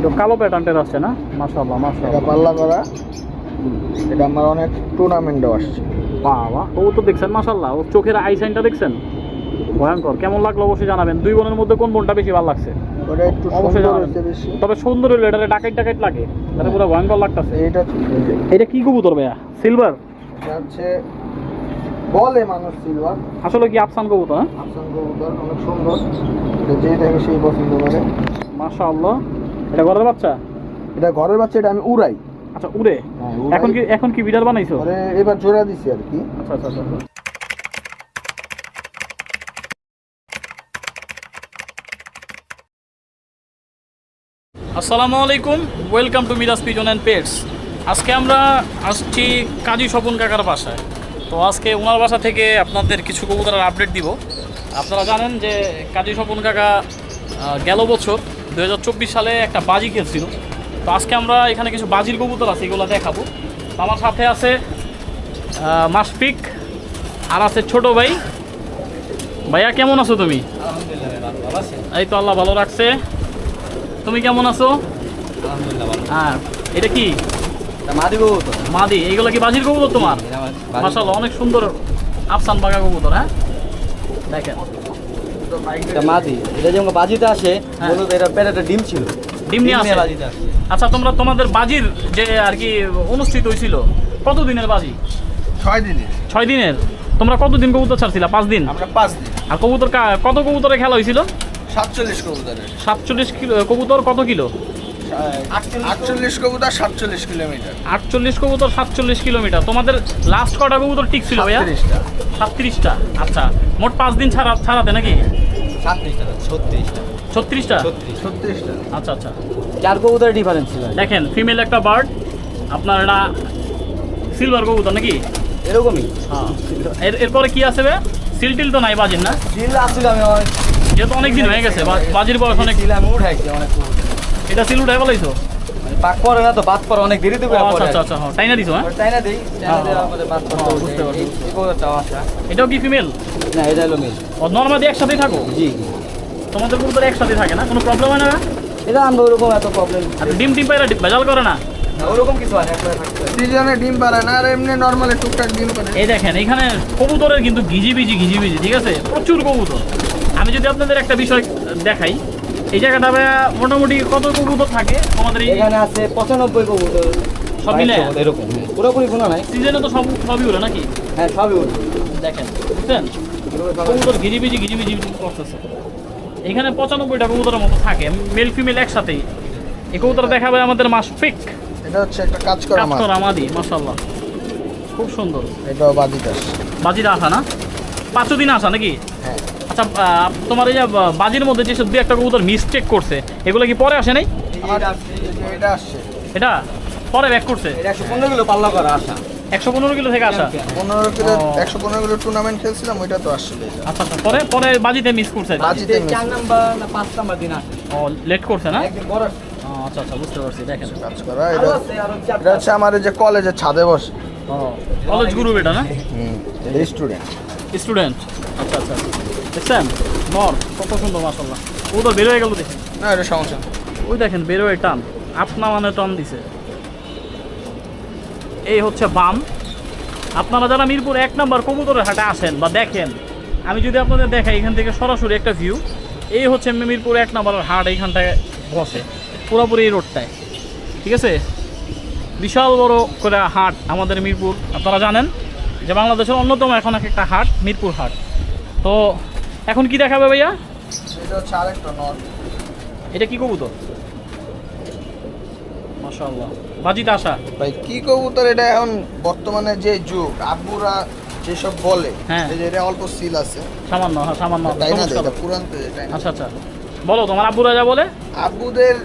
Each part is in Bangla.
একটু কালো প্যাটার্নটের আসছে না? মাশাল্লাহ এটা মাশাল্লাহ পাল্লা করা। এটা আমার অনেক টুর্নামেন্টও আসছে। বাবা ও তো দেখছেন মাশাল্লাহ ওর চোখের আই সাইনটা দেখছেন? ভয়ঙ্কর। কেমন লাগল অবশ্যই জানাবেন। দুই বোনের মধ্যে কোন বোনটা বেশি ভালো লাগছে? একটু অবশ্যই জানাবেন। তবে সুন্দর হইল এটা ডাকাইট ডাকাইট লাগে। এটা পুরো ভয়ঙ্কর লাগতেছে। এইটা এটা কি কবুতর ভাইয়া? সিলভার? এটা হচ্ছে বলে মানুষ সিলভার। আসলে কি আফসান কবুতর হ্যাঁ? আফসান কবুতর অনেক সুন্দর। এটা যে সেই পছন্দ করে। মাশাআল্লাহ। এটা ঘরের বাচ্চা? এটা ঘরের বাচ্চা এটা আমি উড়াই। আচ্ছা উড়ে? হ্যাঁ, এখন কি এখন কি বিড়াল বানাইছো? পরে এবার জোড়া দিছি আর কি। আচ্ছা আচ্ছা আচ্ছা। আসসালামু আলাইকুম welcome to Miraj pigeon and pets. আজকে আমরা আসছি কাজী স্বপন কাকার বাসায়। তো আজকে ওনার বাসা থেকে আপনাদের কিছু কবুতরের আপডেট দিব। আপনারা জানেন যে কাজী স্বপন কাকা গেল বছর দু হাজার চব্বিশ সালে একটা বাজি খেলছিল। তো আজকে আমরা এখানে কিছু বাজির কবুতর আছে এগুলো দেখাবো। আমার সাথে আছে আহ, মাসফিক আর আছে ছোট ভাই। ভাইয়া কেমন আছো তুমি? এই তো আল্লাহ ভালো রাখছে। তুমি কেমন আছো? হ্যাঁ এটা কি? মাদি এইগুলো কি বাজির কবুতর তোমার? মাসাল্লাহ অনেক সুন্দর আফসান বাগা কবুতর হ্যাঁ? দেখেন। এটা মাদি। এটা যেমন বাজিতে আসে হ্যাঁ। মূলত এটা পেটে ডিম ছিল। ডিম নিয়ে আসে। বাজিতে আসে। আচ্ছা তোমরা তোমাদের বাজির যে আর কি অনুষ্ঠিত হয়েছিল কত দিনের বাজি? ছয় দিনে ছয় দিনের? তোমরা কতদিন কবুতর ছাড়ছিলা? পাঁচ দিন? আমরা পাঁচ দিন। আর কবুতর কা- কত কবুতরে খেলা হয়েছিল? সাতচল্লিশ কবুতরের। সাতচল্লিশ কিলো কবুতর কত কিলো? আটচল্লিশ কবুতর সাতচল্লিশ কিলোমিটার। আটচল্লিশ কবুতর সাতচল্লিশ কিলোমিটার। তোমাদের লাস্ট কটা কবুতর ঠিক ছিল ভাইয়া? সাতত্রিশটা। সাতত্রিশটা? আচ্ছা মোট পাঁচ দিন ছাড়া ছাড়াতে নাকি? সাতত্রিশটা ছত্রিশটা। ছত্রিশটা? ছত্রিশটা। আচ্ছা আচ্ছা। চার কবুতরের ডিফারেন্স ছিল। দেখেন ফিমেল একটা বার্ড আপনার এটা সিলভার কবুতর নাকি? এরকমই। হ্যাঁ। এর এরপরে কি আছে বে সিল টিল তো নাই বাজির না? চিল আসছিল আমি যেহেতু অনেক দিন হয়ে গেছে বা- বাজির বয়স অনেক চিল আমি উঠাইছি অনেক কবুতর। এটা সিল উঠে বলাইছো মানে পাক পরে না তো বাদ পরে অনেক দেরিতে করে আচ্ছা আচ্ছা আচ্ছা হ্যাঁ তাই না দিছো হ্যাঁ? তাই না দেই চাইনা হ্যাঁ, দেওয়ার পরে বাদ হ্যাঁ, পরে বুঝতে পারছি, এই এটাও কি ফিমেল না এটা হলো মিল ও নর্মালি একসাথেই থাকো? জি। তোমাদের কবুতর একসাথে থাকে না? কোনো প্রবলেম হয় না? এটা আমরা ওরকম এত প্রবলেম আর ডিম টিম পাইরা ভেজাল করে না? ওরকম কিছু হয়। সিজনে ডিম পারে না আর এমনি নর্মালি টুকটাক ডিম পারে এই দেখেন এখানে কবুতরের কিন্তু ঘিজিবিজি ঘিজিবিজি ঠিক আছে? প্রচুর কবুতর। আমি যদি আপনাদের একটা বিষয় দেখাই এই জায়গাটা মোটামুটি কত কবুতর থাকে? আমাদের এই এখানে আছে পঁচানব্বই কবুতর। সব মিলে? এরকম। পুরোপুরি কোনো নাই। সিজনে তো সব সবই হলো নাকি? হ্যাঁ সবই উঠে দেখেন বুঝছেন? কবুতর ঘিজিবিজি ঘিজিবিজি করতেছে। এখানে পঁচানব্বইটা কবুতরের মতো থাকে মেল ফিমেল একসাথেই। এই কবুতর দেখাবে আমাদের মাস পিক এটা হচ্ছে একটা কাজ করা কাজ মাছ। করা আমাদি মাসাল্লাহ খুব সুন্দর। এটাও বাদিতে আসছে বাজিটা আসা না? পাঁচশো দিন আসা নাকি? আচ্ছা তোমার এই যে বাজির মধ্যে যেসব দু একটা কবুতর মিস্টেক করছে এগুলো কি পরে আসে নাই? এটা পরে ব্যাক করছে? একশো পনেরো কিলো পাল্লা করা আসা। একশো পনেরো কিলো থেকে আসা? পনেরো কিলো একশো পনেরো কিলো টুর্নামেন্ট খেলছিলাম ওইটা তো আসছিল। এটা আচ্ছা আচ্ছা পরে পরে বাজিতে মিস করছে? বাজিতে চার নাম্বার না পাঁচ নাম্বার দিন আসে। ও লেট করছে না? আচ্ছা আচ্ছা বুঝতে পারছি দেখেন। কাজ করা এটা এটা হচ্ছে আমার যে কলেজে ছাদে বসে। কলেজ গুরু এটা না? হুম স্টুডেন্ট স্টুডেন্ট আচ্ছা আচ্ছা। দেখছেন? নর কত সুন্দর মাসাল্লাহ ও তো বের হয়ে গেল দেখেন। না এটা সমস্যা। ওই দেখেন বের হয়ে টান। আপনা মানে টান দিছে। এই হচ্ছে বাম। আপনারা যারা মিরপুর এক নম্বর কবুতরের হাটে আসেন বা দেখেন আমি যদি আপনাদের দেখাই এখান থেকে সরাসরি একটা ভিউ এই হচ্ছে মিরপুর এক নম্বরের হাট এইখানটায় বসে পুরোপুরি এই রোডটায় ঠিক আছে? বিশাল বড় করে হাট আমাদের মিরপুর। আপনারা জানেন যে বাংলাদেশের অন্যতম এখন এক একটা হাট মিরপুর হাট। তো এখন কি দেখাবে ভাইয়া? এটা হচ্ছে আরেকটা নট এটা কি কবুতর? মাশাআল্লাহ। বাজিতে আসা ভাই কি কবুতর এটা এখন বর্তমানে যে যুগ আব্বুরা যেসব বলে হ্যাঁ। এটা অল্প সিল আছে। সামান্য হ্যাঁ সামান্য। তাই না এটা পুরান তো এটা আচ্ছা আচ্ছা। বলো তোমার আব্বুরা যা বলে? আব্বুদের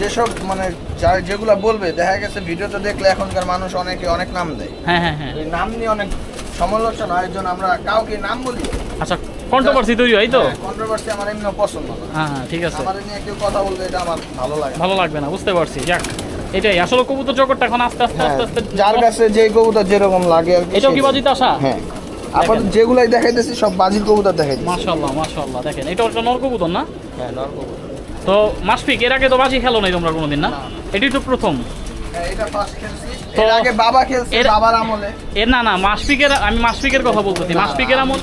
যেসব মানে যার যেগুলা বলবে দেখা গেছে ভিডিওতে দেখলে এখনকার মানুষ অনেকে অনেক নাম দেয়। হ্যাঁ হ্যাঁ হ্যাঁ। এই নাম নিয়ে অনেক সমালোচনা হয় এর আমরা কাউকে নাম বলি আচ্ছা কন্ট্রোভার্সি তৈরি হয় তো? কন্ট্রোভার্সি আমার এমনিও পছন্দ না। হ্যাঁ হ্যাঁ ঠিক আছে। আমার নিয়ে কেউ কথা বলতে এটা আমার ভালো লাগে ভালো লাগবে না বুঝতে পারছি। যাক এটাই। আসলে কবুতর জগৎটা এখন আস্তে আস্তে হ্যাঁ, আস্তে আস্তে যার কাছে যে কবুতর যেরকম লাগে এটাও কি বাজিতে আসা? হ্যাঁ আপাতত যেগুলাই দেখাইতেছি সব বাজির কবুতর দেখাইতেছি। মাশাআল্লাহ মাশাআল্লাহ দেখেন। এটা একটা নর কবুতর না? হ্যাঁ নর কবুতর। তো মাসপিক এর আগে তো বাজি খেলো নাই তোমরা কোনোদিন না? না। এটি তো প্রথম। হ্যাঁ, এর আগে বাবা খেলছে বাবার আমলে। এর না না মাসপিকের আমি মাসফিকের কথা বলতেছি। মাসফিকের আমল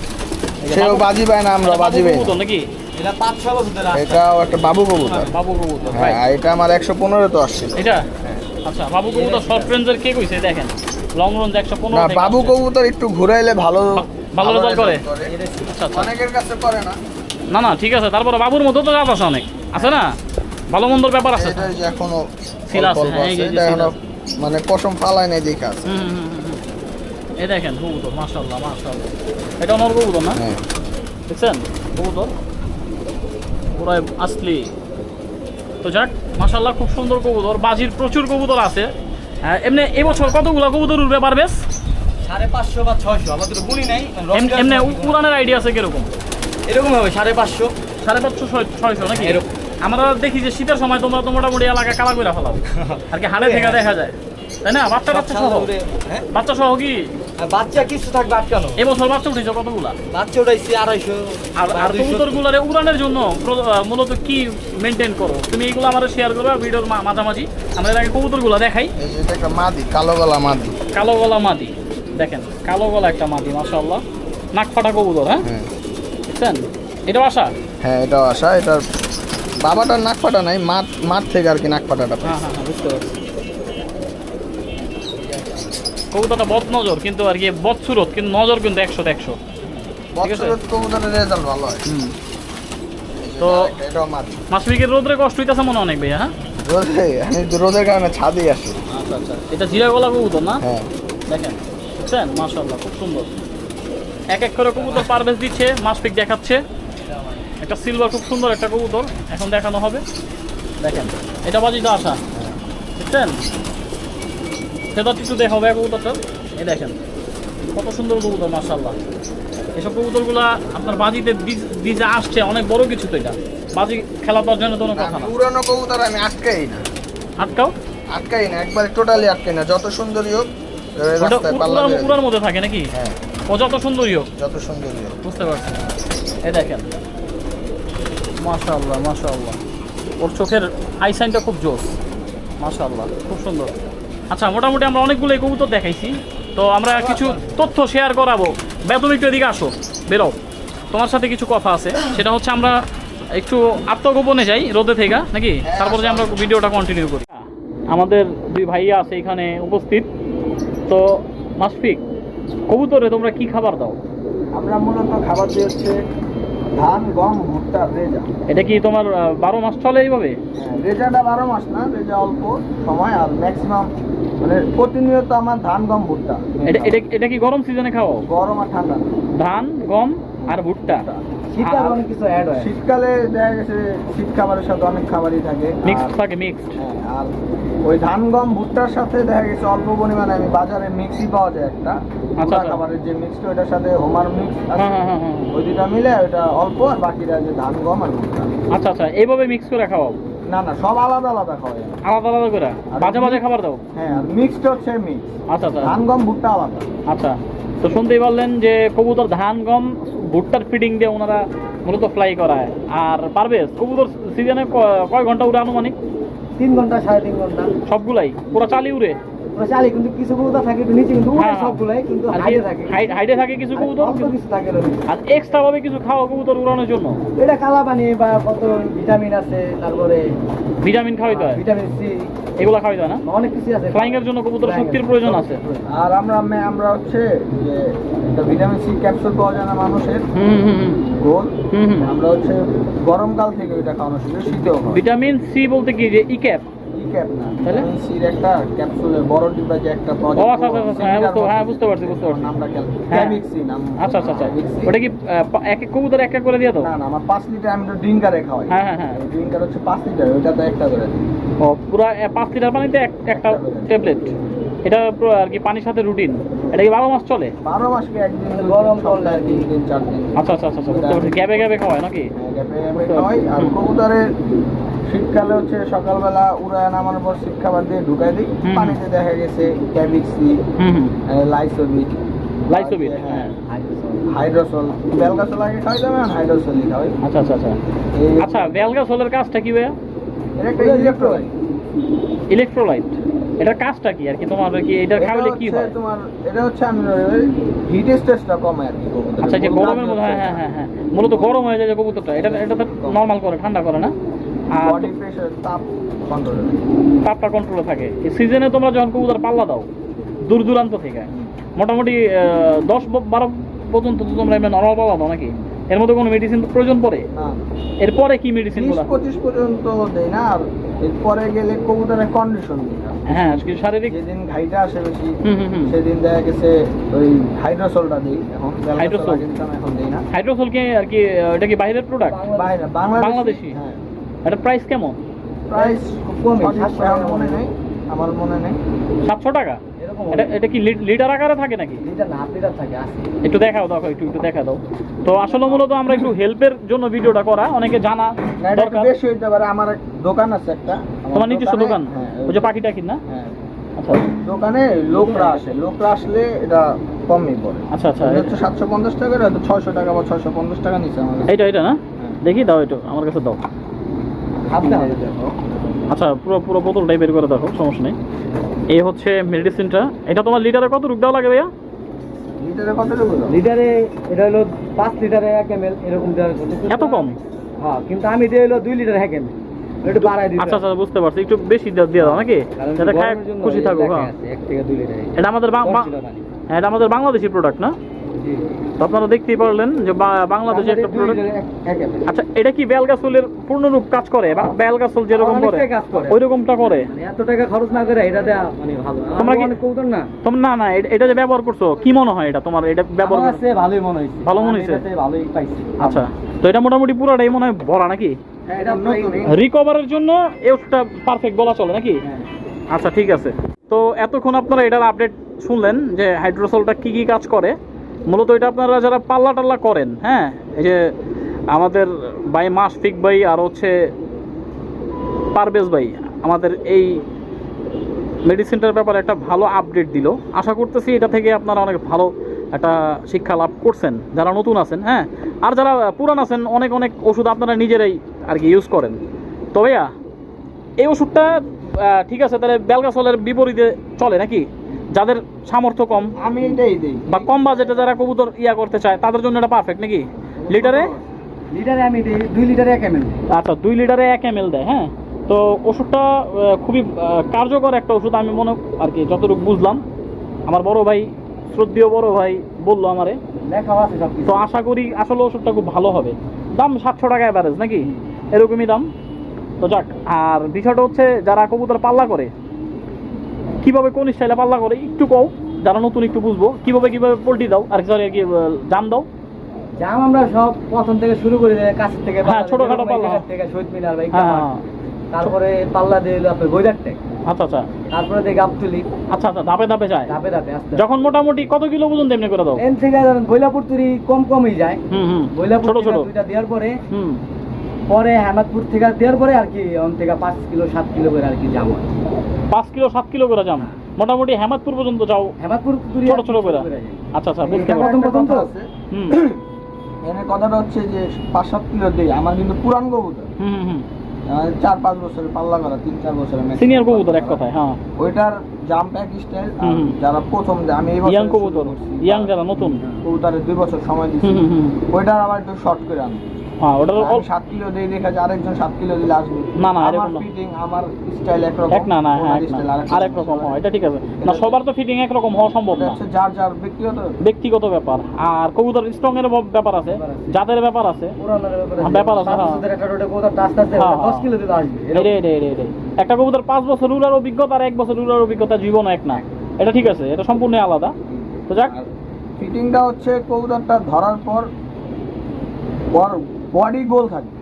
সেও বাজি পায় না আমরা বাজি না। নাকি? আসছে। এটাও একটা বাবু কবুতর। বাবু কবুতর হ্যাঁ এটা আমার একশো পনেরো তো এটা? হ্যাঁ। আচ্ছা বাবু কবুতর শর্ট রেঞ্জের কে কইছে দেখেন। লং রেঞ্জ একশো পনেরো বাবু কবুতর একটু ঘুরাইলে ভালো ভালো রেজাল্ট করে? আচ্ছা আচ্ছা। অনেকের কাছে করে না। না না ঠিক আছে। তারপরে বাবুর মতো তো জাত আছে অনেক। আছে না? ভালো মন্দর ব্যাপার আছে এখনও হ্যাঁ। মানে পশম ফালায় নাই দেখা আছে। এই দেখেন কবুতর মাশাল্লাহ মাশাল্লাহ এটা অনর কবুতর না? হ্যাঁ। দেখছেন? কবুতর পুরাই আসলি। তো যাক মাশাল্লাহ খুব সুন্দর কবুতর। বাজির প্রচুর কবুতর আছে। এমনি এবছর কতগুলা কবুতর উঠবে পারবেস সাড়ে পাঁচশো বা ছয়শো আমাদের গুণই নাই। এম- এমনি উড়ানের আইডিয়া আছে কীরকম? এরকম হবে সাড়ে পাঁচশো। সাড়ে পাঁচশো ছয়- ছয়শো নাকি? এরকম। আমরা দেখি যে শীতের সময় তোমরা তো মোটামুটি এলাকা কালা করে ফেলাও। আর কি হালে থেকে দেখা যায়। তাই না? বাচ্চা বাচ্চা সহ? হ্যাঁ? বাচ্চা সহ কি? বাচ্চা কিছু থাকবে আটকানো। এবছর বাচ্চা উঠেছে কতগুলা? বাচ্চা উঠাইছি আড়াইশো আর আর কবুতর গুলারে উড়ানের জন্য মূলত কি মেনটেন করো? তুমি এইগুলো আমার শেয়ার করো ভিডিওর মা- মাঝামাঝি। আমরা এর আগে কবুতরগুলা দেখাই। এই এটা একটা মাদি কালো গলা মাদি। কালো গলা মাদি। দেখেন কালো গলা একটা মাদি মাশাআল্লাহ। নাক ফাটা কবুতর হ্যাঁ? হ্যাঁ। বুঝছেন এটা বাসা হ্যাঁ এটাও এটার বাবাটার নাক ফাটা নাই মাঠ মাঠ থেকে আর কি নাক ফাটাটা হ্যাঁ হ্যাঁ হ্যাঁ, বুঝতে পারছি। কবুতরটা বদ নজর কিন্তু আর কি বদ সুরত কিন্তু নজর কিন্তু একশো একশো। হয়। তো- মাদি মাসবিকের কষ্ট হইতেছে মনে অনেক ভাইয়া হ্যাঁ? রোদে আমি রোদের কারণে ছাদে আসি। আচ্ছা আচ্ছা। এটা জিরা গলা কবুতর না? হ্যাঁ। দেখেন বুঝছেন? মাশাল্লাহ খুব সুন্দর। এক এক করে কবুতর পারভেজ দিচ্ছে মাসপিক দেখাচ্ছে। একটা সিলভার খুব সুন্দর একটা কবুতর এখন দেখানো হবে। দেখেন এটা বাজিটা আসা বুঝছেন? সেটা একটু দেখাবে কবুতরটা। এই দেখেন। কত সুন্দর কবুতর মাশাল্লাহ এসব কবুতরগুলা আপনার বাজিতে বীজ- আসছে অনেক বড় কিছু তো এটা। বাজি খেলা দেওয়ার জন্য কোনো কথা না। পুরানো কবুতর আমি আটকাই না। আটকাও? আটকাই না একবারে টোটালি আটকাই না। যত সুন্দরী হোক উড়ার মধ্যে থাকে নাকি? হ্যাঁ। ও যত সুন্দরী হোক। যত সুন্দরী হোক। বুঝতে পারছি। এই দেখেন। মাশাআল্লাহ মাশাআল্লাহ। ওর চোখের আই সাইনটা খুব জোর মাশাআল্লাহ খুব সুন্দর। আচ্ছা মোটামুটি আমরা অনেকগুলো কবুতর দেখাইছি। তো আমরা কিছু তথ্য শেয়ার করাবো। বেতন একটু এদিকে আসো বেরো। তোমার সাথে কিছু কথা আছে। সেটা হচ্ছে আমরা একটু আত্মগোপনে যাই রোদে থেকে নাকি? তারপরে যে আমরা ভিডিওটা কন্টিনিউ করি। আমাদের দুই ভাইয়া আছে এখানে উপস্থিত। তো মাসফিক কবুতরে তোমরা কি খাবার দাও? আমরা মূলত খাবার দিয়ে হচ্ছে ধান গম ভুট্টা রেজা এটা কি তোমার বারো মাস চলে এইভাবে? হ্যাঁ, রেজাটা বারো মাস না রেজা অল্প সময় আর ম্যাক্সিমাম মানে প্রতিনিয়ত আমার ধান গম ভুট্টা। এটা এটা এটা কি গরম সিজনে খাওয়াও? গরম আর ঠান্ডা। ধান গম আর ভুট্টা। শীতকালে আর- অনেক কিছু অ্যাড হয়? শীতকালে দেখা গেছে শীত খাবারের সাথে অনেক খাবারই থাকে। মিক্সড থাকে মিক্সড হ্যাঁ, আর ওই ধান গম ভুট্টার সাথে দেখা গেছে অল্প পরিমাণে আমি বাজারে মিক্সই পাওয়া যায় একটা। আচ্ছা, আচ্ছা। খাবারের যে মিক্সড ওইটার সাথে হোমার মিক্স হ্যাঁ হ্যাঁ হ্যাঁ হ্যাঁ। ওই দুটা মিলে ওটা অল্প আর বাকিটা যে ধান গম আর ভুট্টা। আচ্ছা আচ্ছা এইভাবে মিক্স করে খাওয়াও? না না সব আলাদা আলাদা খাওয়াই আমি। আলাদা আলাদা করে? বাজে বাজে খাবার দাও? হ্যাঁ আর মিক্সড হচ্ছে মিক্স আচ্ছা আচ্ছা। ধান গম ভুট্টা আলাদা। আচ্ছা তো শুনতেই পারলেন যে কবুতর ধান গম ভুট্টার ফিডিং দিয়ে ওনারা মূলত ফ্লাই করায়। আর পারবেশ কবুতর সিজনে কয় ঘণ্টা উড়ে আনুমানিক? তিন ঘণ্টা সাড়ে তিন ঘণ্টা। সবগুলাই? পুরো চালি উড়ে? চালি কিন্তু কিছু কবুতর থাকে একটু নিচে কিন্তু উড়ে হ্যাঁ, হ্যাঁ। সবগুলাই কিন্তু হাইটে থাকে। হাইটে থাকে কিছু কবুতর? কিছু থাকে আর এক্সট্রা ভাবে কিছু খাওয়া কবুতর উড়ানোর জন্য? এটা কালা পানি বা কত ভিটামিন আছে তারপরে ভিটামিন খাওয়াইতে হয়? ভিটামিন সি এগুলো খাওয়াইতে হয় না? অনেক কিছু আছে। ফ্লাইং এর জন্য কবুতর শক্তির প্রয়োজন আছে। আর আমরা আমরা হচ্ছে যে ভিটামিন সি ক্যাপসুল পাওয়া যায় না মানুষের। হুম হুম গোল। আমরা হচ্ছে গরমকাল থেকে ওইটা খাওয়ানো শুরু শীতেও ভিটামিন সি বলতে কি? যে ই ক্যাপ ই ক্যাপ না। তাহলে? সির একটা বড় ডিব্বা যে একটা পাওয়া যায় আচ্ছা আচ্ছা আচ্ছা হ্যাঁ বুঝতে হ্যাঁ বুঝতে পারছি বুঝতে পারছি। নামটা হ্যাঁ। ক্যামিক্সি নাম। আচ্ছা আচ্ছা আচ্ছা। ওটা কি এক এক কবুতর এক এক করে দিয়ে দাও? না না আমার পাঁচ লিটার আমি তো ড্রিঙ্কারে খাওয়াই। হ্যাঁ হ্যাঁ হ্যাঁ। ড্রিঙ্কার হচ্ছে পাঁচ লিটার ওইটা তো একটা করে। ও পুরো এ- পাঁচ লিটার পানিতে এক একটা ট্যাবলেট এটা পুরো আর কি পানির সাথে রুটিন এটা কি বারো মাস চলে? বারো মাসকে একদিন দুই দিন, গরম তিন চার দিন। আচ্ছা আচ্ছা আচ্ছা আচ্ছা, গ্যাবে গ্যাবে খাওয়ায় নাকি? হ্যাঁ, গ্যাপে গ্যাপে খাওয়াই। আর কবুতরের শীতকালে হচ্ছে সকালবেলা উড়ায় নামানোর পর খাবার দিয়ে ঢুকাই দিই। পানিতে দেখা গেছে ক্যাবিক্সি লাইসোবিট লাইসোবিট, হ্যাঁ। হাইড্রোসল। বেলগাসল আগে খাওয়াই যাবে না হাইড্রোসলই খাওয়াই। আচ্ছা আচ্ছা আচ্ছা। আচ্ছা কাজটা কি ভাইয়া? এটা একটা ইলেকট্রোলাইট ইলেকট্রোলাইট এটার কাজটা কি? আর কি তোমার কি এটা খাওয়ালে কি হয়? তোমার এটা হচ্ছে আমি হিট স্ট্রেসটা কমে আর কি আচ্ছা যে গরমের মধ্যে হ্যাঁ হ্যাঁ হ্যাঁ হ্যাঁ। মূলত গরম হয়ে যায় যে কবুতরটা। এটা এটা তো নর্মাল করে ঠান্ডা করে না? বডি প্রেশার তাপ কন্ট্রোল তাপটা কন্ট্রোলে থাকে। সিজনে তোমরা যখন কবুতর পাল্লা দাও দূর দূরান্ত থেকে মোটামুটি দশ বারো পর্যন্ত তো তোমরা এমনি নর্মাল পাল্লা দাও নাকি? এর মধ্যে কোনো মেডিসিন প্রয়োজন পড়ে? না। এরপরে কি মেডিসিনগুলো পঁচিশ পর্যন্ত দেই না আর এরপরে গেলে কবুতরের কন্ডিশন হ্যাঁ আজকে শারীরিক যেদিন ঘাইটা আসে বেশি সেদিন দেখা গেছে ওই হাইড্রোসলটা দিই। এখন হাইড্রোসল। এখন দিই না। হাইড্রোসল কি আর কি এটা কি বাইরের প্রোডাক্ট বাংলাদেশি? হ্যাঁ। এটা প্রাইস কেমন? প্রাইস কমই মনে নেই আমার মনে নেই। সাতশো টাকা? এরকম এটা এটা কি লি- লিটার আকারে থাকে নাকি? লিটার না হাফ লিটার থাকে আছে। একটু দেখাও দেখো একটু একটু দেখা দাও। তো আসলে মূলত আমরা একটু হেল্পের জন্য ভিডিওটা করা অনেকে জানা এটা দরকার। বেশি হইতে পারে আমার দোকান আছে একটা তোমার নিজস্ব দোকান হ্যাঁ, ওই যে পাখিটা কিনা? হ্যাঁ। আচ্ছা। দোকানে লোকরা আসে লোকরা আসলে এটা কমই পড়ে। আচ্ছা আচ্ছা এটা হচ্ছে সাতশো পঞ্চাশ টাকা হয়তো ছয়শো টাকা বা ছয়শো পঞ্চাশ টাকা নিচে আমার। এইটা এটা না? হ্যাঁ। দেখি দাও একটু আমার কাছে দাও। আচ্ছা পুরো পুরো বোতলটাই বের করে দেখো সমস্যা নেই। এই হচ্ছে মেডিসিনটা। এটা তোমার লিটারে কত রূপ দেওয়া লাগে ভাইয়া? লিটারে কত লিটারে এটা হলো পাঁচ লিটারে এক এম এল এরকম দেওয়ার এত কম? হ্যাঁ কিন্তু আমি দিয়ে হলো দুই লিটার এক এম একটু বাড়াই দিতে আচ্ছা আচ্ছা বুঝতে পারছি। একটু বেশি দিয়ে দিয়ে দাও নাকি? কারণ যাতে খায় খুশি হ্যাঁ। থেকে দুই লিটার। এটা আমাদের হ্যাঁ এটা আমাদের বাংলাদেশি প্রোডাক্ট না? আপনারা দেখতেই পারলেন যে বা- বাংলাদেশি একটা প্রোডাক্ট আচ্ছা এটা কি বেলগাছুলের পূর্ণরূপ কাজ করে বা বেলগাছুল যেরকম করে। ওই রকমটা করে? মানে এত টাকা খরচ না করে এটা দেওয়া মানে ভালো। তোমরা কি- কৌতর না? তোমার না না এটা- যে ব্যবহার করছ কি মনে হয় এটা তোমার? এটা ব্যবহার কাছে ভালোই মনে হয়েছে। ভালো মনে? এটাতে ভালোই পাইছি। আচ্ছা তো এটা মোটামুটি পুরোটাই মনে হয় ভরা নাকি? হ্যাঁ। রিকভারের জন্য এই ওষুধটা পারফেক্ট বলা চলে নাকি? হ্যাঁ। আচ্ছা ঠিক আছে। তো এতক্ষণ আপনারা এটার আপডেট শুনলেন যে হাইড্রোসলটা কি কি কাজ করে? মূলত এটা আপনারা যারা পাল্লা টাল্লা করেন হ্যাঁ এই যে আমাদের ভাই মাসফিক ভাই আর হচ্ছে পারভেজ ভাই, আমাদের এই মেডিসিনটার ব্যাপারে একটা ভালো আপডেট দিল। আশা করতেছি এটা থেকে আপনারা অনেক ভালো একটা শিক্ষা লাভ করছেন, যারা নতুন আছেন হ্যাঁ আর যারা পুরান আছেন, অনেক অনেক ওষুধ আপনারা নিজেরাই আর কি ইউজ করেন। তো ভাইয়া, এই ওষুধটা ঠিক আছে, তাহলে বেলগাছলের বিপরীতে চলে নাকি? যাদের সামর্থ্য কম আমি এটাই দিই। বা কম বাজেটে যারা কবুতর ইয়া করতে চায় তাদের জন্য এটা পারফেক্ট নাকি? লিটারে? লিটারে আমি দিই দুই লিটারে এক এমএল আচ্ছা দুই লিটারে এক এমএল দেয় হ্যাঁ? তো ওষুধটা খুবই কার্যকর একটা ওষুধ আমি মনে আর কি যতটুকু বুঝলাম। আমার বড় ভাই শ্রদ্ধীয় বড় ভাই বলল আমারে। লেখাও আছে সব তো আশা করি আসলে ওষুধটা খুব ভালো হবে। দাম সাতশো টাকা অ্যাভারেজ নাকি? এরকমই দাম। তো যাক আর বিষয়টা হচ্ছে যারা কবুতর পাল্লা করে কীভাবে কোন স্টাইলে পাল্লা করে একটু কও যারা নতুন একটু বুঝব। কীভাবে কীভাবে পোল্ট্রি দাও আর সরি কি জাম দাও। জাম আমরা সব প্রথম থেকে শুরু করে দেয় কাছের থেকে হ্যাঁ, ছোটখাটো পাল্লা। থেকে শহীদ মিনার বা হ্যাঁ হ্যাঁ। তারপরে পাল্লা দিয়ে হলো আপনার বৈরাট ট্যাগ আচ্ছা আচ্ছা। তারপরে দিয়ে গাবতুলি। আচ্ছা আচ্ছা ধাপে ধাপে যায়। ধাপে ধাপে আস্তে। যখন মোটামুটি কত কিলো পর্যন্ত এমনি করে দাও? এন থেকে ধরেন বৈলাপুর তুরি কম কমই যায়। হুম হুম। বৈলাপুর ছোট ছোট। দুইটা দেওয়ার পরে হুম। পরে হেমাদপুর থেকে দেওয়ার পরে আর কি ওন থেকে পাঁচ কিলো সাত কিলো করে আর কি জাম হয়। পাঁচ কিলো সাত কিলো করে যাম মোটামুটি হেমাদপুর পর্যন্ত যাও। হেমাদপুর ছোট ছোট করে। আচ্ছা আচ্ছা বুঝতে প্রথম প্রথম তো? আছে হুম। এখানে কথাটা হচ্ছে যে পাঁচ সাত কিলো দিই। আমার কিন্তু পুরান কবুতর। হুম হুম, চার পাঁচ বছরের পাল্লা করা তিন চার বছরের সিনিয়র কবুতর এক কথায় হ্যাঁ। ওইটার জাম্প এক স্টাইল হুম। যারা প্রথম আমি এই বছর ইয়াং কবুতর ইয়াং যারা নতুন। কবুতরের দুই বছর সময় হুম ওইটার আবার একটু শর্ট করে আনি হ্যাঁ অল- সাত কিলো দিয়ে দেখা যায় আরেকজন সাত কিলো দিলে আসবে। না, না, এরকম ফিটিং আমার স্টাইল একরকম এক না না হ্যাঁ আরেক রকম হয় এটা ঠিক আছে। না সবার তো ফিটিং একরকম হওয়া সম্ভব না। যার যার ব্যক্তিগত ব্যক্তিগত ব্যাপার। আর কবুতর স্ট্রং এর ব্যাপার আছে যাদের ব্যাপার আছে। ব্যাপারে আছে, হ্যাঁ। দশ। কিলো দিলে আসবে। একটা কবুতর পাঁচ বছর রুলার অভিজ্ঞতা আর এক বছর রুলার অভিজ্ঞতা জীবন এক না। এটা ঠিক আছে এটা সম্পূর্ণ আলাদা। তো যাক। ফিটিংটা হচ্ছে কবুতরটা ধরার পর বডি গোল থাকবে।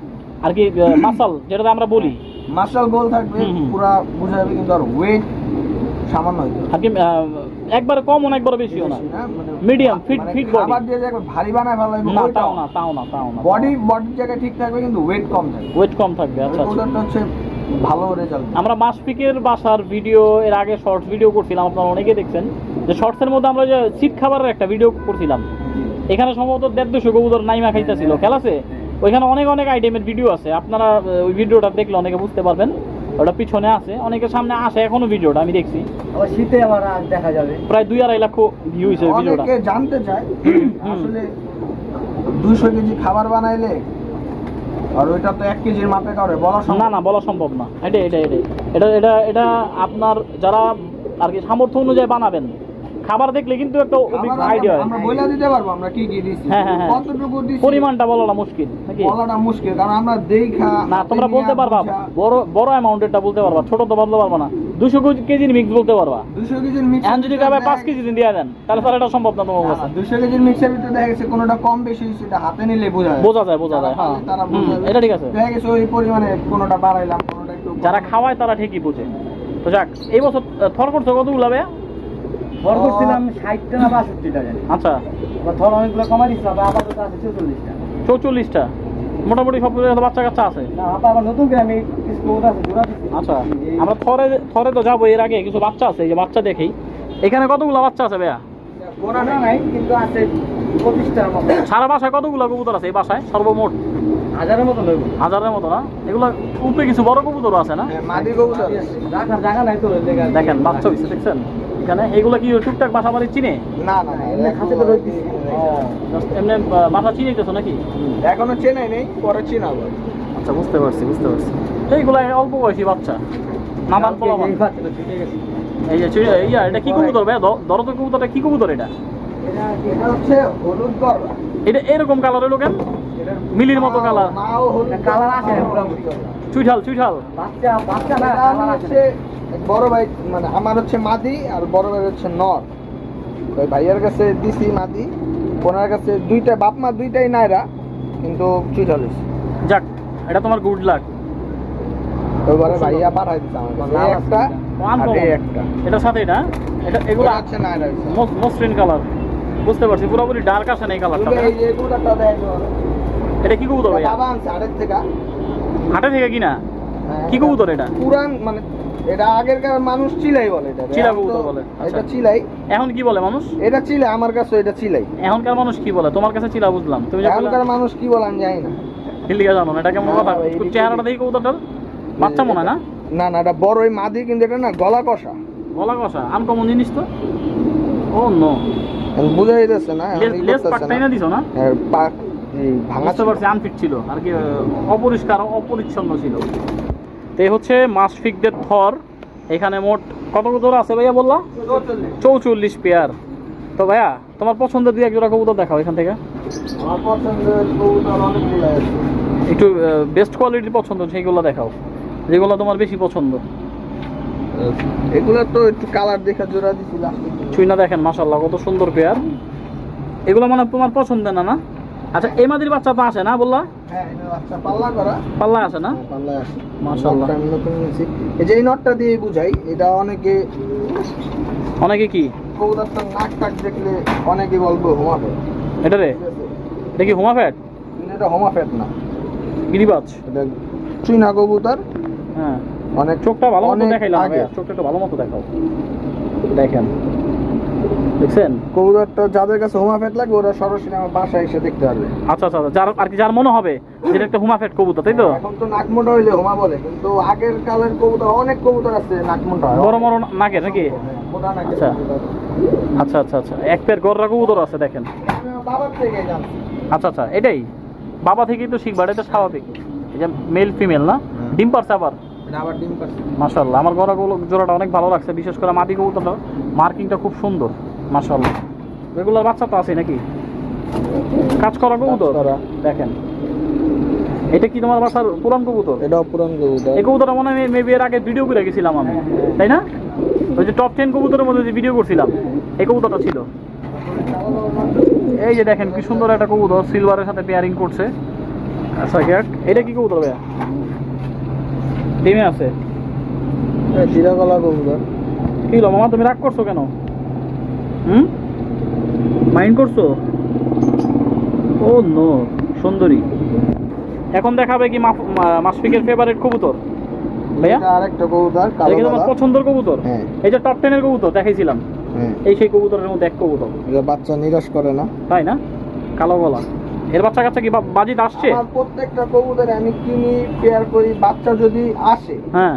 আর কি মাসাল যেটাতে আমরা বলি। মার্শাল গোল থাকবে। পুরা বোঝা যাবে কিন্তু আর ওয়েট সামান্য আর কি একবারে বেশিও না। বেশি না, Medium, fit- মানে fit খাবার দিয়ে একবার ভারী বানায় ভালো না তাও না তাও না তাও না বডি বডির জায়গায় ঠিক থাকবে কিন্তু ওয়েট কম থাকবে। ওয়েট কম থাকবে আচ্ছা আচ্ছা। কবুতরটা হচ্ছে ভালো রেজাল্ট আমরা মাসপিকের বাসার ভিডিও এর আগে শর্টস ভিডিও করছিলাম আপনারা অনেকে দেখছেন। যে শর্টসের মধ্যে আমরা যে সিট খাবারের একটা ভিডিও করছিলাম। এখানে সম্ভবত দেড় দুশো কবুতর নাইমা খাইতেছিল খেলা আছে? ওইখানে অনেক অনেক আইটেমের ভিডিও আছে। আপনারা ওই ভিডিওটা দেখলে অনেকে বুঝতে পারবেন। ওটা পিছনে আছে। অনেকের সামনে আসে এখনও ভিডিওটা আমি দেখছি। আবার শীতে আমার দেখা যাবে। প্রায় দুই আড়াই লক্ষ ভিউ হয়েছে ভিডিওটা অনেকে জানতে চায় আসলে দুইশো কেজি খাবার বানাইলে আর ওইটা তো কেজির মাপে করে বলা সম্ভব। না না বলা সম্ভব না। এটাই। এটা এটা এটা আপনার যারা আর কি সামর্থ্য অনুযায়ী বানাবেন খাবার দেখলে কিন্তু একটা আইডিয়া আমরা- হয়। আমরা বইলা দিতে পারব আমরা কি কি দিছি। হ্যাঁ, হ্যাঁ, হ্যাঁ। কতটুকু দিছি? পরিমাণটা বলাটা মুশকিল নাকি? বলাটা মুশকিল কারণ আমরা দেখা না তোমরা বলতে পারবা বড় বড় অ্যামাউন্টেরটা বলতে পারবা ছোট তো বলতে পারবা না। দুশো কেজির মিক্স বলতে পারবা। 200 কেজির মিক্স এখন যদি কাবে পাঁচ কেজি দিন দিয়ে দেন তাহলে স্যার এটা সম্ভব না তোমার কাছে। দুশো কেজির মিক্সের ভিতরে দেখা গেছে কোনোটা কম বেশি সেটা হাতে নিলে বোঝা যায়। বোঝা যায় বোঝা যায় হ্যাঁ। এটা ঠিক আছে। দেখা গেছে ওই পরিমাণে কোনোটা বাড়াইলাম কোনোটা একটু যারা খাওয়ায় তারা ঠিকই বোঝে। তো যাক এই বছর থর করছ কতগুলো ভাইয়া? ভর করছিলাম ষাটটা না বাষট্টিটা জানি। আচ্ছা। ধর অনেকগুলো কমাই দিচ্ছিল আবার আপাতত আছে চৌচল্লিশটা। চৌচল্লিশটা? মোটামুটি সব বাচ্চা কাচ্চা আছে? না আছে আচ্ছা আমরা থরে থরে তো যাব এর আগে কিছু বাচ্চা আছে এই যে বাচ্চা দেখেই। এখানে কতগুলো বাচ্চা আছে ভাইয়া? নাই কিন্তু আছে পঁচিশটার সারা বাসায় কতগুলো কবুতর আছে এই বাসায় সর্বমোট? হাজারের মতো হাজারের মতো না? এগুলো উপরে কিছু বড় আছে না? হ্যাঁ, মাদি কবুতর নাই তো দেখেন বাচ্চা হয়েছে দেখছেন? এখানে? এগুলো কি টুকটাক বাসা বাড়ি চিনে? না না এমনি দিচ্ছি Just এমনি বাসা চিনেইতেছো নাকি? এখনও চেনাই নেই পরে চিনাবো। আচ্ছা বুঝতে পারছি বুঝতে পারছি। এইগুলো অল্প বয়সী বাচ্চা। নামান পোলামান এই বাচ্চাটা ছুটে এই যে ইয়া এটা কি কবুতর ভাই দরদ কবুতরটা কি কবুতর এটা? এটা এটা হচ্ছে হলুদ গররা এটা এরকম কালার হলো কেন? মিলির মতো কালার কালার আছে চুইঠাল চুইঠাল। বাচ্চা বাচ্চা না এটা আমি হচ্ছে বড় ভাই মানে আমার হচ্ছে মাদি আর বড় ভাই হচ্ছে নর। ওই ভাইয়ের কাছে দিছি মাদি। ওনার কাছে দুইটা বাপ মা দুইটাই নাইরা কিন্তু চুইঠাল হইছে। যাক এটা তোমার গুড লাক ওইবারে ভাইয়া পাঠাই দিছে আমার একটা আর একটা। এটার সাথে এটা এটা এগুলো হচ্ছে নাইরা হইছে। মসৃণ কালার বুঝতে পারছি পুরোপুরি ডার্ক আসে না এই কালারটা এই এগুলোটা দেয় এটা কি কবুতর ভাইয়া? বাবা আনছে আড়ের থেকে। হাটে থেকে কিনা হ্যাঁ, কি কবুতর এটা? পুরান মানে এটা আগেরকার মানুষ চিলাই বলে এটা। চিলা কবুতর বলে, আচ্ছা। এটা চিলাই। এখন কি বলে মানুষ? এটা চিলাই আমার কাছে এটা চিলাই। এখনকার মানুষ কি বলে? তোমার কাছে চিলা বুঝলাম। তুমি এখনকার মানুষ কি বলে আমি জানি না। হিলিকা জানো না এটা কেমন কথা? চেহারাটা দেখি কবুতরটার। বাচ্চা মনে হয় না? না না এটা বড়ই মাদি কিন্তু এটা না গলা কষা। গলা কষা? আম আনকমন জিনিস তো? Oh no. বুঝা যাইতেছে না লেস পাকটাই না। দিছো না? এর পাক পারছি আনফিট ছিল আর কি অপরিষ্কার অপরিচ্ছন্ন ছিল। তো এই হচ্ছে মাসফিকদের থর। এখানে মোট কত আছে ভাইয়া বললা? চৌচল্লিশ পেয়ার। তো ভাইয়া তোমার পছন্দের দুই এক জোড়া কবুতর দেখাও এখান থেকে। আমার পছন্দের কবুতর অনেকগুলো আছে। একটু বেস্ট কোয়ালিটির পছন্দ সেইগুলো দেখাও। যেগুলো তোমার বেশি পছন্দ। এগুলো তো একটু কালার দেখা জোড়া দিছি ছুই না দেখেন মাসাল্লাহ কত সুন্দর পেয়ার। এগুলো মানে তোমার পছন্দের না না? আচ্ছা এই মাদির বাচ্চা তো আসে না বললা? হ্যাঁ পাল্লা করা। পাল্লা আসে না? হ্যাঁ, আছে। মাশাআল্লাহ। এই যে এই নটটা দিয়ে বুঝাই এটা অনেকে অনেকে কি? কবুতরটার নাক টাক দেখলে অনেকে বলব হোমাফেট। এটা রে? এটা হোমাফেট? না গিরিবাজ? এটা চুইনা কবুতর। হ্যাঁ। অনেক চোখটা ভালো মতো দেখাইলাম চোখটা একটু ভালো মতো দেখাও। দেখেন। দেখছেন? কবুতরটা যাদের কাছে হোমাফেট লাগবে ওরা সরাসরি আমার বাসায় এসে দেখতে পারবে। আচ্ছা আচ্ছা আচ্ছা, যার আর কি যার মনে হবে যেটা একটা হুমা ফ্যাট কবুতর তাই তো? এখন তো নাক মোটা হইলে হোমা বলে কিন্তু আগের কালের কবুতর অনেক কবুতর আছে নাক মোটা হয় বড় বড় নাকের নাকি? হ্যাঁ, নাকের আচ্ছা। আচ্ছা আচ্ছা আচ্ছা। এক পেয়ার গররা কবুতর আছে দেখেন। বাবার থেকে আচ্ছা আচ্ছা এটাই। বাবা থেকেই তো শিখবা এটা স্বাভাবিক। যে মেল ফিমেল না? হুম। ডিম পারছে আবার? এটা মাশাল্লাহ আমার গড়াগুলো জোড়াটা অনেক ভালো লাগছে বিশেষ করে মাটি কবুতরটা। মার্কিংটা খুব সুন্দর। মাশাল্লাহ রেগুলার বাচ্চা তো আছে নাকি? কাজ করা কবুতর। দেখেন। এটা কি তোমার বাসার পুরান কবুতর? এটাও পুরান কবুতর। এই কবুতরটা মনে হয় মেবি এর আগে ভিডিও করে গেছিলাম আমি। তাই না? ওই যে টপ টেন কবুতরের মধ্যে যে ভিডিও করছিলাম এই কবুতরটা ছিল। এই যে দেখেন কি সুন্দর একটা কবুতর সিলভারের সাথে পেয়ারিং করছে। আচ্ছা গ্যাট এটা কি কবুতর ভাইয়া? ডিমে আছে। চিরাগলা কবুতর। কি হলো মামা তুমি রাগ করছ কেন? হুম? মাইন্ড করছ? ও নো সুন্দরী। এখন দেখাবে কি মাসফিকের ফেভারিট কবুতর? ভাইয়া? এটা আরেকটা কবুতর কালো তোমার পছন্দের কবুতর? হ্যাঁ। এই যে টপ টেনের কবুতর দেখাইছিলাম। হ্যাঁ। এই সেই কবুতরের মধ্যে এক কবুতর। এটা বাচ্চা নিরাশ করে না। তাই না? কালো গলা। এর বাচ্চা কাচ্চা কি বাজিতে আসছে? আমার প্রত্যেকটা কবুতরে আমি কিনি পেয়ার করি বাচ্চা যদি আসে। হ্যাঁ।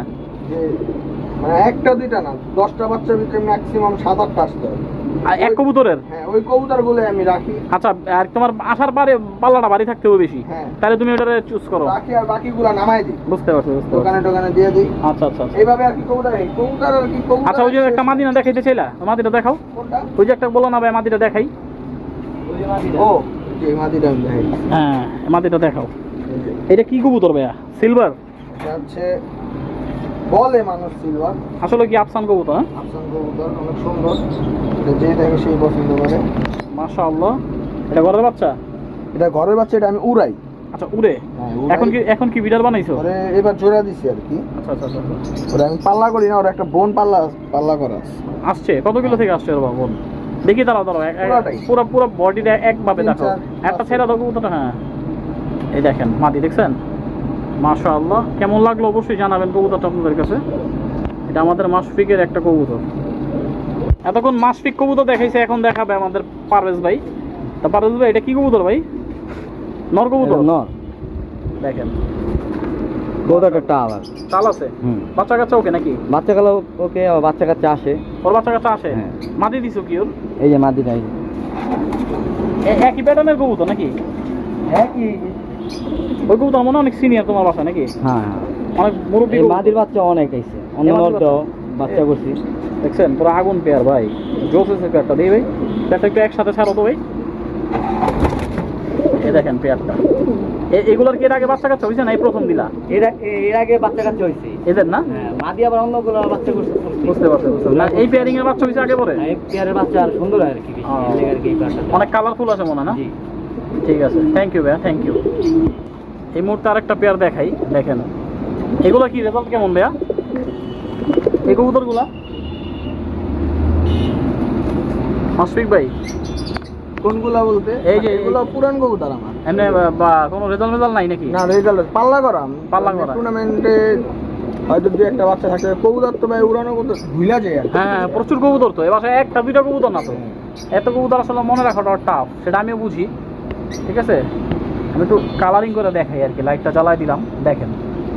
মানে একটা দুইটা না দশটা বাচ্চার ভিতরে ম্যাক্সিমাম সাত আটটা আসতে হবে। এক কবুতরের? হ্যাঁ ওই কবুতরগুলো আমি রাখি। আচ্ছা আর তোমার আসার পারে পাল্লাটা বাড়ি থাকতে হবে বেশি? হ্যাঁ। তাহলে তুমি ওটারে চুজ করো। রাখি আর বাকিগুলা নামাই দিই। বুঝতে পারছ বুঝতে দোকানে টোকানে দিয়ে দিই। আচ্ছা আচ্ছা আচ্ছা। এইভাবে আর কি কবুতর এই কবুতর আর কি কবুতর আচ্ছা ওই যে একটা মাদিনা দেখাইতে চাইলা? মাদিটা দেখাও। কোনটা? ওই যে একটা বলো না ভাই মাদিটা দেখাই। ও যে মাদিটা আমি দেখাই হ্যাঁ মাদিটা দেখাও। এটা কি কবুতর ভাইয়া? সিলভার? হচ্ছে বলে মানুষ সিলভার। আসলে কি আফসান কবুতর হ্যাঁ? আফসান কবুতর অনেক সুন্দর। যে দেখে সেই পছন্দ করে। মাশা আল্লাহ এটা ঘরের বাচ্চা? এটা ঘরের বাচ্চা এটা আমি উড়াই। আচ্ছা উড়ে? হ্যাঁ, এখন কি এখন কি বিড়াল বানাইছো? ওরে এবার জোড়া দিছি আর কি। আচ্ছা আচ্ছা আচ্ছা ওরা আমি পাল্লা করি না ওরা একটা বোন পাল্লা পাল্লা করা আসছে? কত কিলো থেকে আসছে ওর বাবন দেখি দাঁড়াও দাঁড়াও। পুরো পুরো বডিটা একভাবে দেখো। একটা। ছেড়া দাও কবুতরটা হ্যাঁ। এই দেখেন মাটি দেখছেন? মাশা আল্লাহ কেমন লাগল অবশ্যই জানাবেন কবুতরটা আপনাদের কাছে। এটা আমাদের মাসফিকের একটা কবুতর। এতক্ষণ মাসফিক কবুতর দেখাইছে এখন দেখাবে আমাদের পারভেজ ভাই। তা পারভেজ ভাই এটা কি কবুতর ভাই? নর কবুতর? নর। দেখেন। কবুতরটা টা আবার চাল আছে? বাচ্চা কাচ্চা ওকে নাকি? বাচ্চা কালো ওকে বাচ্চা কাচ্চা আসে। ওর বাচ্চা কাচ্চা আসে? হ্যাঁ। মাটি দিছো কি ওর? এই যে মাদিটা এই একই প্যাটার্নের কবুতর নাকি? একই। ওই কবুতর মনে অনেক সিনিয়র তোমার বাসা নাকি? হ্যাঁ হ্যাঁ। অনেক মুরব্বী মাদির বাচ্চা অনেক আইছে নরটাও বাচ্চা? করছি। দেখছেন পুরো আগুন পেয়ার ভাই। জোস এসে পেয়ারটা দিই ভাই। পেয়ারটা একটু একসাথে ছাড়ো তো ভাই। এই দেখেন পেয়ারটা। এগুলোর কি এর আগে বাচ্চা কাচ্চা হয়েছে না এই প্রথম দিলা? এর এর আগে বাচ্চা কাচ্চা হয়েছে এদের না? হ্যাঁ মাদি আবার অন্যগুলো বাচ্চা করছে বুঝতে পারছি বুঝতে পারছি। না, এই পেয়ারিং এর বাচ্চা হয়েছে আগে পরে? হ্যাঁ, এই পেয়ারের বাচ্চা আর সুন্দর আর কি অনেক কালারফুল আছে মনে হয় না। ঠিক আছে। থ্যাংক ইউ ভাইয়া থ্যাংক ইউ এই মুহূর্তে আরেকটা পেয়ার দেখাই দেখেন। এগুলো কি রেজাল্ট কেমন ভাইয়া? এই কবুতরগুলা? মাসফিক ভাই। কোনগুলা বলতে? এই যে- এগুলো পুরান কবুতর আমার। এমনি বা- কোনো রেজাল্ট মেজাল্ট নাই নাকি? না রেজাল্ট পাল্লা করা পাল্লা করা। টুর্নামেন্টে হয়তো দু একটা বাচ্চা থাকে কবুতর তো ভাই উড়ানো কবুতর ভুলা যায় হ্যাঁ হ্যাঁ প্রচুর কবুতর তো। এবার একটা দুইটা কবুতর না তো? এত কবুতর আসলে মনে রাখাটা টাফ সেটা আমিও বুঝি। ঠিক আছে? আমি একটু কালারিং করে দেখাই আর কি লাইটটা জ্বালাই দিলাম দেখেন।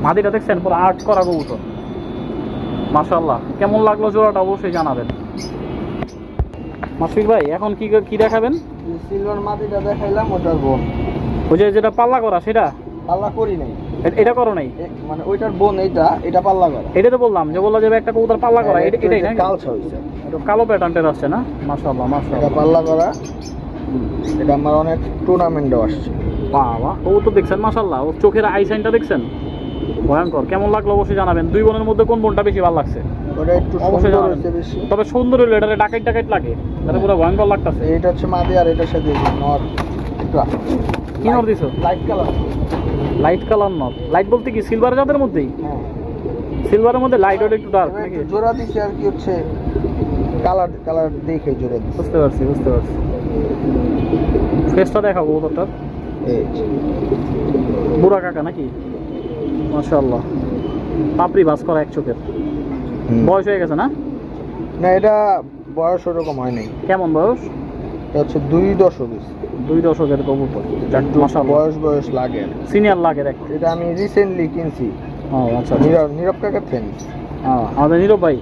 মাদিটা দেখছেন পুরো আর্ট করা কবুতর। মাশাল্লাহ কেমন লাগল জোড়াটা অবশ্যই জানাবেন। মাসফিক ভাই এখন কি কি দেখাবেন? সিলভার মাটিটা দেখাইলাম ওটার বোন। ওই যে যেটা পাল্লা করা সেটা? পাল্লা করি নাই। এটা করো নাই? মানে ওইটার বোন এইটা এটা পাল্লা করা। এটা তো বললাম যে বলল যে একটা কবুতর পাল্লা করা এটা- এটাই না কালসা হইছে একটু কালো প্যাটার্নটা আসছে না? মাশাল্লাহ এটা পাল্লা করা। এটা আমার অনেক টুর্নামেন্টও আসছে। বাবা ও তো দেখছেন মাশাল্লাহ ওর চোখের আই সাইনটা দেখছেন? ভয়ঙ্কর কেমন লাগল অবশ্যই জানাবেন। দুই বোনের মধ্যে কোন বোনটা বেশি ভালো লাগছে? ওটা একটু অবশ্যই জানাবেন। তবে সুন্দর হইল এটা ডাকাইট ডাকাইট লাগে। তাহলে পুরো ভয়ঙ্কর লাগতেছে। এইটা হচ্ছে মাদি আর এটার সাথে নর। কি নর দিছো? লাইট কালার লাইট কালার নর। লাইট বলতে কি সিলভার জাতের মধ্যেই? হ্যাঁ। সিলভারের মধ্যে লাইট ওটা একটু ডার্ক নাকি? জোড়া দিছি আর কি হচ্ছে কালার কালার দেখে জোড়া বুঝতে পারছি বুঝতে পারছি। ফেসটা দেখাবো এই বুড়া কাকা নাকি? মাশাআল্লাহ। পাপড়ি বাস করা এক চোখের। বয়স হয়ে গেছে না? না এটা বয়স ওরকম হয় নাই। কেমন বয়স? হচ্ছে দুই দশক দুই দশকের কবুতর। বয়স বয়স লাগে। সিনিয়র লাগে এটা আমি রিসেন্টলি কিনছি। ও আচ্ছা আচ্ছা। নীরব নীরব কাকার ও, আমাদের নীরব ভাই।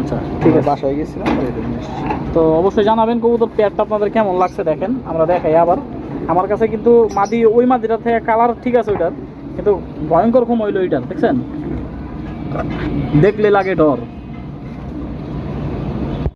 আচ্ছা ঠিক আছে বাসায় গেছিলাম তো অবশ্যই জানাবেন কবুতর পেয়ারটা আপনাদের কেমন লাগছে দেখেন আমরা দেখাই আবার। আমার কাছে কিন্তু মাদি ওই মাদিটা থেকে কালার ঠিক আছে ওইটার কিন্তু ভয়ঙ্কর ঘুম হইল ওইটার দেখছেন? দেখলে লাগে ডর।